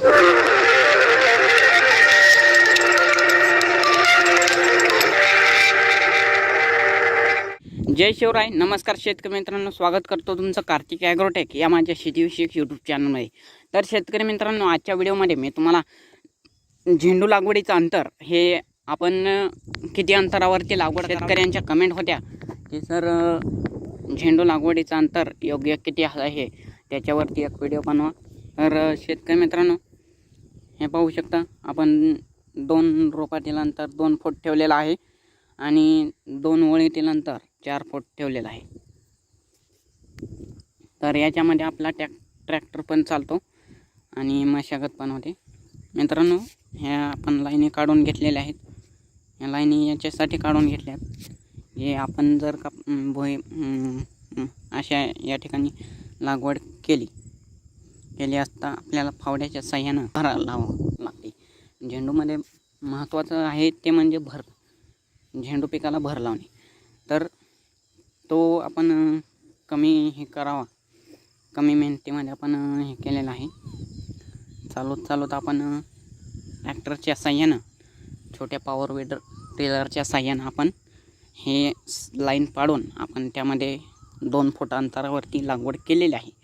जय शिवराय नमस्कार शेतकरी मित्रांनो स्वागत करतो तुमचं कार्तिक ॲग्रोटेक या माझ्या शेतीविषयक यूट्यूब चॅनलमध्ये तर शेतकरी मित्रांनो आजच्या व्हिडिओमध्ये मी तुम्हाला झेंडू लागवडीचं अंतर हे आपण किती अंतरावरती लागवड शेतकऱ्यांच्या कमेंट होत्या की सर झेंडू लागवडीचं अंतर योग्य किती आहे? त्याच्यावरती एक व्हिडिओ बनवा. तर शेतकरी मित्रांनो हे पाहू शकता आपण दोन रोपातील अंतर दोन फूट ठेवलेला आहे आणि दोन ओळीतील अंतर चार फूट ठेवलेला आहे. तर याच्यामध्ये आपला टॅक ट्रॅक्टर पण चालतो आणि मशागत पण होते. मित्रांनो ह्या आपण लाईनी काढून घेतलेल्या आहेत. ह्या लाईनी याच्यासाठी काढून घेतल्या आहेत. हे आपण जर का भुई अशा या ठिकाणी लागवड केली केली असता आपल्याला फावड्याच्या साह्यानं भरा लावावं लागते. झेंडूमध्ये महत्त्वाचं आहे ते म्हणजे भर झेंडू पिकाला भर लावणे. तर तो आपण कमी हे करावा. कमी मेहनतीमध्ये आपण हे केलेलं आहे. चालवत चालवत आपण अं, ट्रॅक्टरच्या साह्यानं छोट्या पॉवर वेडर टेलरच्या साह्यानं आपण हे लाईन पाडून आपण त्यामध्ये दोन फूट अंतरावरती लागवड केलेली आहे.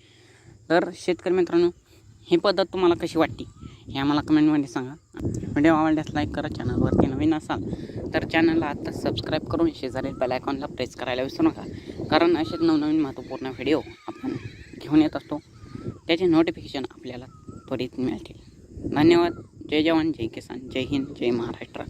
तर शेतकरी मित्रांनो ही पद्धत तुम्हाला कशी वाटते हे आम्हाला कमेंटमध्ये सांगा. व्हिडिओ आवडल्यास लाईक करा चॅनलवरती नवीन असाल तर चॅनलला आता सबस्क्राईब करून शेजारील बेलायकॉनला प्रेस करायला विसरू नका. कारण असेच नवनवीन महत्त्वपूर्ण व्हिडिओ आपण घेऊन येत असतो त्याचे नोटिफिकेशन आपल्याला त्वरित मिळतील. धन्यवाद. जय जवान जय किसान जय हिंद जय महाराष्ट्र.